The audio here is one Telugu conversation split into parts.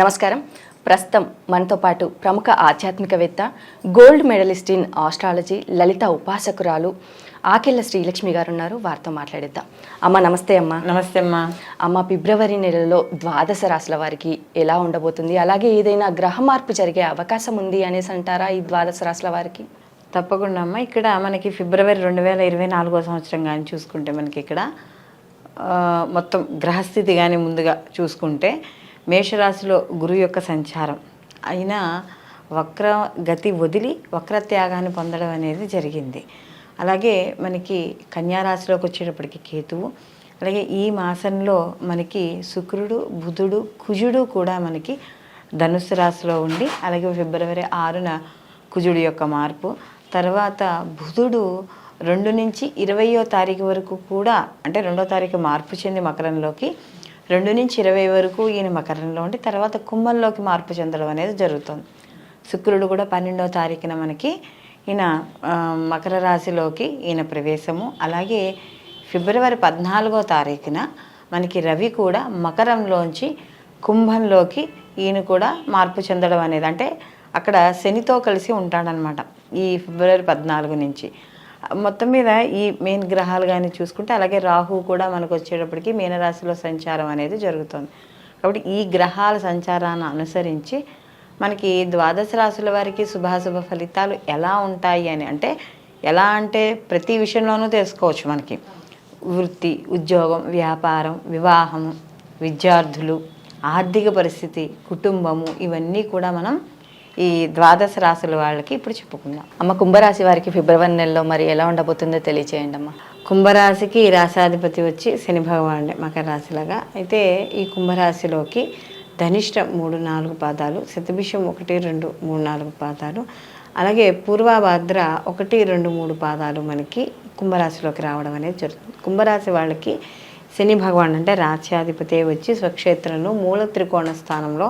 నమస్కారం. ప్రస్తుతం మనతో పాటు ప్రముఖ ఆధ్యాత్మికవేత్త gold medallist in astrology Lalitha ఉపాసకురాలు Akella Srilakshmi గారు ఉన్నారు వారితో మాట్లాడిద్దాం. అమ్మ నమస్తే అమ్మ. నమస్తే అమ్మా. అమ్మ ఫిబ్రవరి నెలలో ద్వాదశ రాశుల వారికి ఎలా ఉండబోతుంది? అలాగే ఏదైనా గ్రహ మార్పు జరిగే అవకాశం ఉంది అనేసి అంటారా ఈ ద్వాదశ రాశుల వారికి? తప్పకుండా అమ్మా. ఇక్కడ మనకి ఫిబ్రవరి రెండు వేల ఇరవై నాలుగో సంవత్సరం కానీ చూసుకుంటే మనకి ఇక్కడ మొత్తం గ్రహస్థితి కానీ ముందుగా చూసుకుంటే మేషరాశిలో గురువు యొక్క సంచారం. అయినా వక్ర గతి వదిలి వక్రత్యాగాన్ని పొందడం అనేది జరిగింది. అలాగే మనకి కన్యారాశిలోకి వచ్చేటప్పటికి కేతువు అలాగే ఈ మాసంలో మనకి శుక్రుడు బుధుడు కుజుడు కూడా మనకి ధనుసు రాశిలో ఉండి అలాగే ఫిబ్రవరి ఆరున కుజుడు యొక్క మార్పు తర్వాత బుధుడు రెండు నుంచి ఇరవయో తారీఖు వరకు కూడా అంటే రెండో తారీఖు మార్పు చెంది మకరంలోకి రెండు నుంచి ఇరవై వరకు ఈయన మకరంలో ఉండి తర్వాత కుంభంలోకి మార్పు చెందడం అనేది జరుగుతుంది. శుక్రుడు కూడా పన్నెండవ తారీఖున మనకి ఈయన మకర రాశిలోకి ఈయన ప్రవేశము. అలాగే ఫిబ్రవరి పద్నాలుగో తారీఖున మనకి రవి కూడా మకరంలోంచి కుంభంలోకి ఈయన కూడా మార్పు చెందడం అనేది అంటే అక్కడ శనితో కలిసి ఉంటాడనమాట ఈ ఫిబ్రవరి పద్నాలుగు నుంచి. మొత్తం మీద ఈ మెయిన్ గ్రహాలు కానీ చూసుకుంటే అలాగే రాహు కూడా మనకు వచ్చేటప్పటికి మీనరాశిలో సంచారం అనేది జరుగుతుంది. కాబట్టి ఈ గ్రహాల సంచారాన్ని అనుసరించి మనకి ద్వాదశ రాశుల వారికి శుభాశుభ ఫలితాలు ఎలా ఉంటాయి అని అంటే ఎలా అంటే ప్రతి విషయంలోనూ తెలుసుకోవచ్చు మనకి. వృత్తి ఉద్యోగం వ్యాపారం వివాహము విద్యార్థులు ఆర్థిక పరిస్థితి కుటుంబము ఇవన్నీ కూడా మనం ఈ ద్వాదశ రాశుల వాళ్ళకి ఇప్పుడు చెప్పుకుందాం. అమ్మ కుంభరాశి వారికి ఫిబ్రవరి నెలలో మరి ఎలా ఉండబోతుందో తెలియచేయండి అమ్మ. కుంభరాశికి రాశాధిపతి వచ్చి శని భగవానుడే మకర రాశిలాగా. అయితే ఈ కుంభరాశిలోకి ధనిష్ట మూడు నాలుగు పాదాలు శతభిషం ఒకటి రెండు మూడు నాలుగు పాదాలు అలాగే పూర్వభాద్ర ఒకటి రెండు మూడు పాదాలు మనకి కుంభరాశిలోకి రావడం అనేది జరుగుతుంది. కుంభరాశి వాళ్ళకి శని భగవాన్ అంటే రాజ్యాధిపతి వచ్చి స్వక్షేత్రంలో మూల త్రికోణ స్థానంలో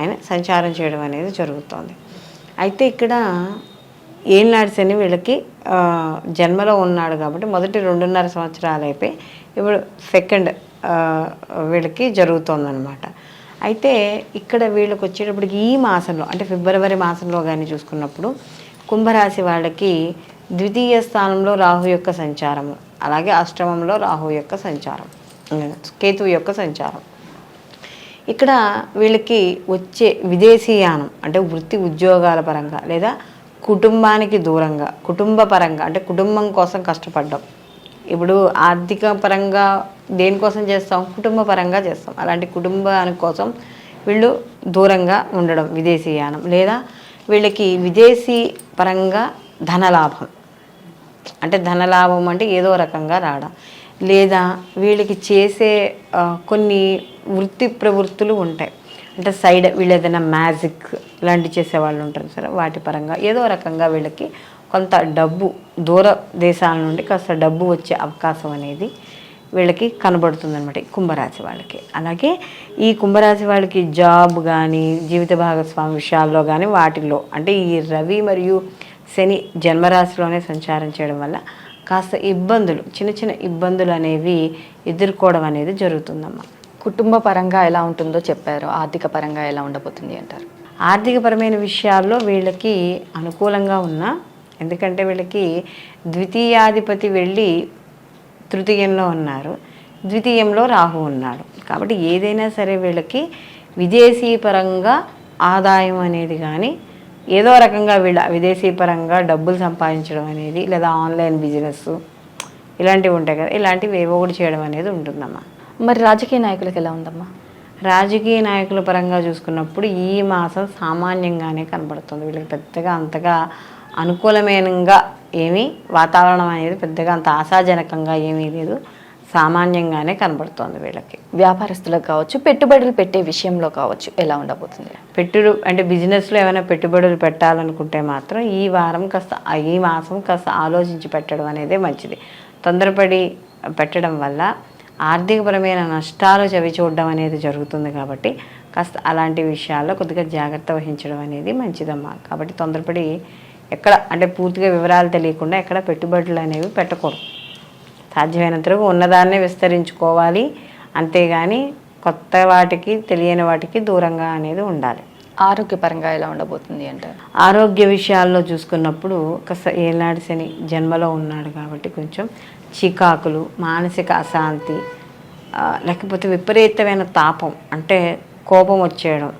ఆయన సంచారం చేయడం అనేది జరుగుతోంది. అయితే ఇక్కడ ఏళ్ళనాడు శని వీళ్ళకి జన్మలో ఉన్నాడు కాబట్టి మొదటి రెండున్నర సంవత్సరాలు అయిపోయి ఇప్పుడు సెకండ్ వీళ్ళకి జరుగుతోందనమాట అయితే ఇక్కడ వీళ్ళకి వచ్చేటప్పటికి ఈ మాసంలో అంటే ఫిబ్రవరి మాసంలో కానీ చూసుకున్నప్పుడు కుంభరాశి వాళ్ళకి ద్వితీయ స్థానంలో రాహు యొక్క సంచారము అలాగే అష్టమంలో రాహు యొక్క సంచారం కేతువు యొక్క సంచారం. ఇక్కడ వీళ్ళకి వచ్చే విదేశీయానం అంటే వృత్తి ఉద్యోగాల పరంగా లేదా కుటుంబానికి దూరంగా కుటుంబ పరంగా అంటే కుటుంబం కోసం కష్టపడ్డం. ఇప్పుడు ఆర్థిక పరంగా దేనికోసం చేస్తాం? కుటుంబ పరంగా చేస్తాం. అలాంటి కుటుంబానికి కోసం వీళ్ళు దూరంగా ఉండడం విదేశీయానం లేదా వీళ్ళకి విదేశీ పరంగా ధనలాభం అంటే ధనలాభం అంటే ఏదో రకంగా రావడం. లేదా వీళ్ళకి చేసే కొన్ని వృత్తి ప్రవృత్తులు ఉంటాయి. అంటే సైడ్ వీళ్ళు ఏదైనా మ్యాజిక్ లాంటివి చేసే వాళ్ళు ఉంటారు సరే వాటి పరంగా ఏదో రకంగా వీళ్ళకి కొంత డబ్బు దూర దేశాల నుండి కాస్త డబ్బు వచ్చే అవకాశం అనేది వీళ్ళకి కనబడుతుంది అనమాట కుంభరాశి వాళ్ళకి. అలాగే ఈ కుంభరాశి వాళ్ళకి జాబ్ కానీ జీవిత భాగస్వామి విషయాల్లో కానీ వాటిల్లో అంటే ఈ రవి మరియు శని జన్మరాశిలోనే సంచారం చేయడం వల్ల కాస్త ఇబ్బందులు చిన్న చిన్న ఇబ్బందులు అనేవి ఎదుర్కోవడం అనేది జరుగుతుందమ్మా. కుటుంబ పరంగా ఎలా ఉంటుందో చెప్పారు. ఆర్థిక పరంగా ఎలా ఉండబోతుంది అంటారు. ఆర్థికపరమైన విషయాల్లో వీళ్ళకి అనుకూలంగా ఉన్నా ఎందుకంటే వీళ్ళకి ద్వితీయాధిపతి వెళ్ళి తృతీయంలో ఉన్నారు. ద్వితీయంలో రాహు ఉన్నాడు. కాబట్టి ఏదైనా సరే వీళ్ళకి విదేశీ పరంగా ఆదాయం అనేది కానీ ఏదో రకంగా వీళ్ళ విదేశీ పరంగా డబ్బులు సంపాదించడం అనేది లేదా ఆన్లైన్ బిజినెస్ ఇలాంటివి ఉంటాయి కదా ఇలాంటివి ఏవో ఒకటి చేయడం అనేది ఉంటుందమ్మా. మరి రాజకీయ నాయకులకు ఎలా ఉందమ్మా? రాజకీయ నాయకుల పరంగా చూసుకున్నప్పుడు ఈ మాసం సామాన్యంగానే కనబడుతుంది. వీళ్ళకి పెద్దగా అంతగా అనుకూలమైనగా ఏమీ వాతావరణం అనేది పెద్దగా అంత ఆశాజనకంగా ఏమీ లేదు. సామాన్యంగానే కనబడుతోంది వీళ్ళకి. వ్యాపారస్తులకు కావచ్చు పెట్టుబడులు పెట్టే విషయంలో కావచ్చు ఎలా ఉండబోతుంది? పెట్టుడు అంటే బిజినెస్లో ఏమైనా పెట్టుబడులు పెట్టాలనుకుంటే మాత్రం ఈ వారం కాస్త ఈ మాసం కాస్త ఆలోచించి పెట్టడం అనేది మంచిది. తొందరపడి పెట్టడం వల్ల ఆర్థికపరమైన నష్టాలు చవి చూడడం అనేది జరుగుతుంది కాబట్టి కాస్త అలాంటి విషయాల్లో కొద్దిగా జాగ్రత్త వహించడం అనేది మంచిదమ్మా. కాబట్టి తొందరపడి ఎక్కడ అంటే పూర్తిగా వివరాలు తెలియకుండా ఎక్కడ పెట్టుబడులు అనేవి పెట్టకూడదు. సాధ్యమైనంత వరకు ఉన్నదాన్నే విస్తరించుకోవాలి. అంతేగాని కొత్త వాటికి తెలియని వాటికి దూరంగా అనేది ఉండాలి. ఆరోగ్యపరంగా ఎలా ఉండబోతుంది అంటారు ఆరోగ్య విషయాల్లో చూసుకున్నప్పుడు కాస్త ఏనాడు శని జన్మలో ఉన్నాడు కాబట్టి కొంచెం చికాకులు మానసిక అశాంతి లేకపోతే విపరీతమైన తాపం అంటే కోపం వచ్చేయడం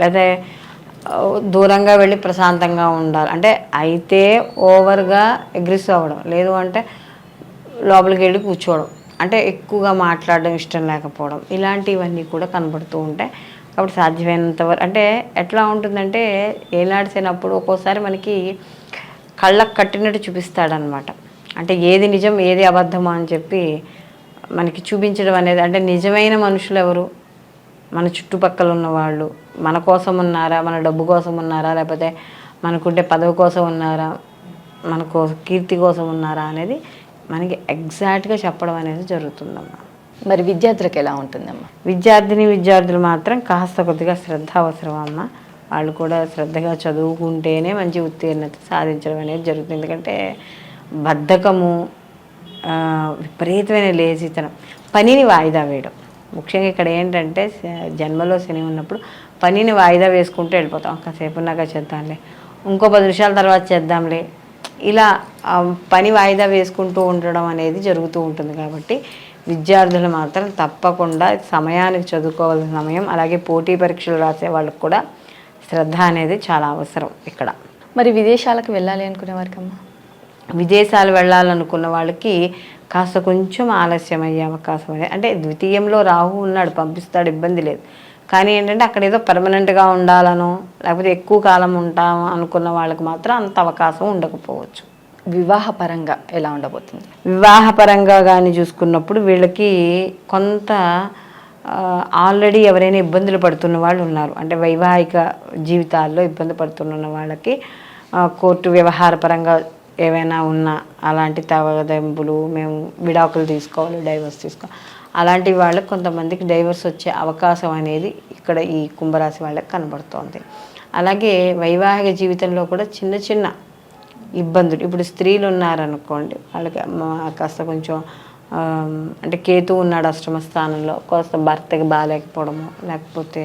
లేదా దూరంగా వెళ్ళి ప్రశాంతంగా ఉండాలి. అంటే అయితే ఓవర్గా అగ్రెసివ్ అవ్వడం. లేదు అంటే లోపలికి వెళ్ళి కూర్చోవడం. అంటే ఎక్కువగా మాట్లాడడం ఇష్టం లేకపోవడం. ఇలాంటివన్నీ కూడా కనబడుతూ ఉంటాయి. కాబట్టి సాధ్యమైనంత వరకు అంటే ఎట్లా ఉంటుందంటే ఏలాడిసినప్పుడు ఒక్కోసారి మనకి కళ్ళకు కట్టినట్టు చూపిస్తాడనమాట. అంటే ఏది నిజం ఏది అబద్ధమా అని చెప్పి మనకి చూపించడం అనేది అంటే నిజమైన మనుషులు ఎవరు? మన చుట్టుపక్కల ఉన్న వాళ్ళు. మన కోసం ఉన్నారా? మన డబ్బు కోసం ఉన్నారా? లేకపోతే మనకుండే పదవి కోసం ఉన్నారా? మన కోసం కీర్తి కోసం ఉన్నారా అనేది మనకి ఎగ్జాక్ట్గా చెప్పడం అనేది జరుగుతుందమ్మా. మరి విద్యార్థులకు ఎలా ఉంటుందమ్మా? విద్యార్థిని విద్యార్థులు మాత్రం కాస్త కొద్దిగా శ్రద్ధ అవసరం అమ్మ? వాళ్ళు కూడా శ్రద్ధగా చదువుకుంటేనే మంచి ఉత్తీర్ణత సాధించడం అనేది జరుగుతుంది. ఎందుకంటే బద్ధకము విపరీతమైన లేజితనం పనిని వాయిదా వేయడం. ముఖ్యంగా ఇక్కడ ఏంటంటే జన్మలో శని ఉన్నప్పుడు పనిని వాయిదా వేసుకుంటూ వెళ్ళిపోతాం. కాసేపు ఉన్నాక చేద్దాంలే ఇంకో పది నిమిషాల తర్వాత చేద్దాంలే ఇలా పని వాయిదా వేసుకుంటూ ఉండడం అనేది జరుగుతూ ఉంటుంది కాబట్టి విద్యార్థులు మాత్రం తప్పకుండా సమయానికి చదువుకోవాల్సిన సమయం అలాగే పోటీ పరీక్షలు రాసే వాళ్ళకి కూడా శ్రద్ధ అనేది చాలా అవసరం ఇక్కడ. మరి విదేశాలకు వెళ్ళాలి అనుకునే వారికమ్మా? విదేశాలు వెళ్ళాలనుకున్న వాళ్ళకి కాస్త కొంచెం ఆలస్యం అయ్యే అవకాశం అంటే ద్వితీయంలో రాహు ఉన్నాడు పంపిస్తాడు ఇబ్బంది లేదు. కానీ ఏంటంటే అక్కడ ఏదో పర్మనెంట్గా ఉండాలనో లేకపోతే ఎక్కువ కాలం ఉంటాం అనుకున్న వాళ్ళకి మాత్రం అంత అవకాశం ఉండకపోవచ్చు. వివాహ పరంగా ఎలా ఉండబోతుంది? వివాహపరంగా కానీ చూసుకున్నప్పుడు వీళ్ళకి కొంత ఆల్రెడీ ఎవరైనా ఇబ్బందులు పడుతున్న వాళ్ళు ఉన్నారు. అంటే వైవాహిక జీవితాల్లో ఇబ్బంది పడుతున్న వాళ్ళకి కోర్టు వ్యవహార పరంగా ఏవైనా ఉన్నా అలాంటి తవదింపులు మేము విడాకులు తీసుకోవాలి డైవర్స్ తీసుకోవాలి. అలాంటి వాళ్ళకి కొంతమందికి డైవర్స్ వచ్చే అవకాశం అనేది ఇక్కడ ఈ కుంభరాశి వాళ్ళకి కనబడుతోంది. అలాగే వైవాహిక జీవితంలో కూడా చిన్న చిన్న ఇబ్బందులు ఇప్పుడు స్త్రీలు ఉన్నారనుకోండి వాళ్ళకి కాస్త కొంచెం అంటే కేతు ఉన్నాడు అష్టమ స్థానంలో కాస్త భర్తకి బాగాలేకపోవడము లేకపోతే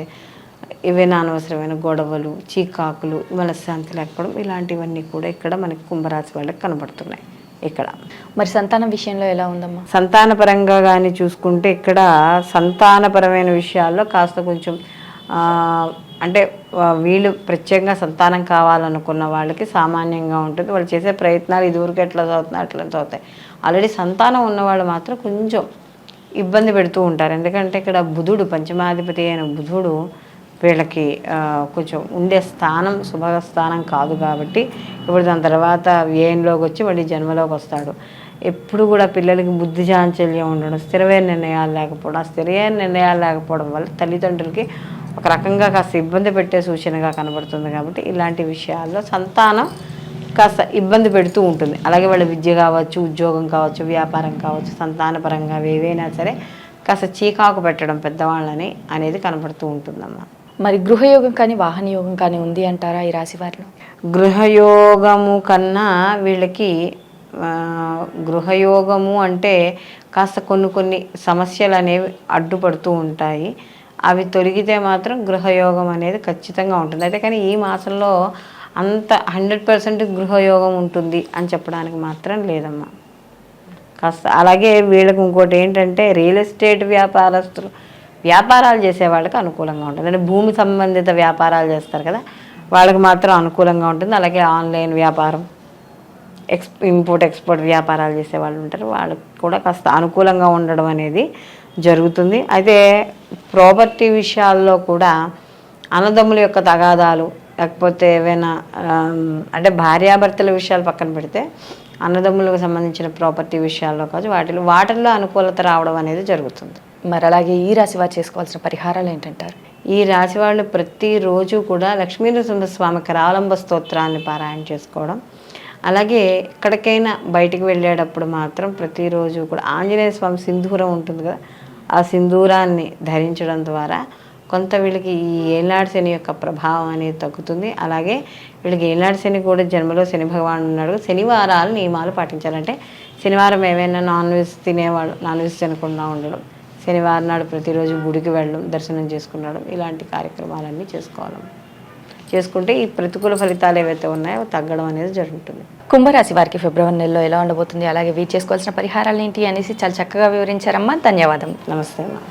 ఏవైనా అనవసరమైన గొడవలు చీకాకులు మనశ్శాంతి లేకపోవడం ఇలాంటివన్నీ కూడా ఇక్కడ మనకి కుంభరాశి వాళ్ళకి కనబడుతున్నాయి. ఇక్కడ. మరి సంతానం విషయంలో ఎలా ఉందమ్మా? సంతానపరంగా కానీ చూసుకుంటే ఇక్కడ సంతానపరమైన విషయాల్లో కాస్త కొంచెం అంటే వీళ్ళు ప్రత్యేకంగా సంతానం కావాలనుకున్న వాళ్ళకి సామాన్యంగా ఉంటుంది. వాళ్ళు చేసే ప్రయత్నాలు ఇదివరకు ఎట్లా చదువుతున్నా అట్లా చదువుతాయి. ఆల్రెడీ సంతానం ఉన్నవాళ్ళు మాత్రం కొంచెం ఇబ్బంది పెడుతూ ఉంటారు. ఎందుకంటే ఇక్కడ బుధుడు పంచమాధిపతి అయిన బుధుడు వీళ్ళకి కొంచెం ఉండే స్థానం శుభ స్థానం కాదు కాబట్టి ఇప్పుడు దాని తర్వాత వ్యయంలోకి వచ్చి మళ్ళీ జన్మలోకి వస్తాడు. ఎప్పుడు కూడా పిల్లలకి బుద్ధి చాంచల్యం ఉండడం స్థిరమైన నిర్ణయాలు లేకపోవడం స్థిరమైన నిర్ణయాలు లేకపోవడం వల్ల తల్లిదండ్రులకి ఒక రకంగా కాస్త ఇబ్బంది పెట్టే సూచనగా కనబడుతుంది కాబట్టి ఇలాంటి విషయాల్లో సంతానం కాస్త ఇబ్బంది పెడుతూ ఉంటుంది. అలాగే వాళ్ళ విద్య కావచ్చు ఉద్యోగం కావచ్చు వ్యాపారం కావచ్చు సంతానపరంగా ఏవైనా సరే కాస్త చీకాకు పెట్టడం పెద్దవాళ్ళని అనేది కనబడుతూ ఉంటుందమ్మా. మరి గృహయోగం కానీ వాహన యోగం కానీ ఉంది అంటారా ఈ రాశి వారిలో గృహయోగము కన్నా వీళ్ళకి గృహయోగము అంటే కాస్త కొన్ని కొన్ని సమస్యలు అనేవి అడ్డుపడుతూ ఉంటాయి. అవి తొలగితే మాత్రం గృహయోగం అనేది ఖచ్చితంగా ఉంటుంది. అయితే కానీ ఈ మాసంలో అంత హండ్రెడ్ పర్సెంట్ గృహయోగం ఉంటుంది అని చెప్పడానికి మాత్రం లేదమ్మా. కాస్త అలాగే వీళ్ళకి ఇంకోటి ఏంటంటే రియల్ ఎస్టేట్ వ్యాపారస్తులు వ్యాపారాలు చేసే వాళ్ళకి అనుకూలంగా ఉంటుంది. అంటే భూమి సంబంధిత వ్యాపారాలు చేస్తారు కదా వాళ్ళకి మాత్రం అనుకూలంగా ఉంటుంది. అలాగే ఆన్లైన్ వ్యాపారం ఎక్స్ ఇంపోర్ట్ ఎక్స్పోర్ట్ వ్యాపారాలు చేసే వాళ్ళు ఉంటారు. వాళ్ళకి కూడా కాస్త అనుకూలంగా ఉండడం అనేది జరుగుతుంది. అయితే ప్రాపర్టీ విషయాల్లో కూడా అన్నదమ్ముల యొక్క తగాదాలు లేకపోతే ఏవైనా అంటే భార్యాభర్తల విషయాలు పక్కన పెడితే అన్నదమ్ములకు సంబంధించిన ప్రాపర్టీ విషయాల్లో కాదు వాటిలో వాటిల్లో అనుకూలత రావడం అనేది జరుగుతుంది. మరి అలాగే ఈ రాశి వారు చేసుకోవాల్సిన పరిహారాలు ఏంటంటారు? ఈ రాశి వాళ్ళు ప్రతిరోజు కూడా లక్ష్మీ స్వామి రావలంబ స్తోత్రాన్ని పారాయణ చేసుకోవడం. అలాగే ఎక్కడికైనా బయటికి వెళ్ళేటప్పుడు మాత్రం ప్రతిరోజు కూడా ఆంజనేయ స్వామి సింధూరం ఉంటుంది కదా ఆ సింధూరాన్ని ధరించడం ద్వారా కొంత వీళ్ళకి ఈ ఏనాడు శని యొక్క ప్రభావం అనేది తగ్గుతుంది. అలాగే వీళ్ళకి ఏనాడు శని కూడా జన్మలో శని భగవాన్ ఉన్నాడు శనివారాలు నియమాలు పాటించాలంటే శనివారం ఏమైనా నాన్ వెజ్ తినేవాళ్ళు నాన్ వెజ్ తినకుండా ఉండడం. శనివారం నాడు ప్రతిరోజు గుడికి వెళ్ళడం దర్శనం చేసుకునడం ఇలాంటి కార్యక్రమాలన్నీ చేసుకోవాలి చేసుకుంటే ఈ ప్రతికూల ఫలితాలు ఏవైతే ఉన్నాయో తగ్గడం అనేది జరుగుతుంది. కుంభరాశి వారికి ఫిబ్రవరి నెలలో ఎలా ఉండబోతుంది? అలాగే వీరు చేసుకోవాల్సిన పరిహారాలు ఏంటి అనేసి చాలా చక్కగా వివరించారమ్మా. ధన్యవాదం నమస్తే అమ్మా.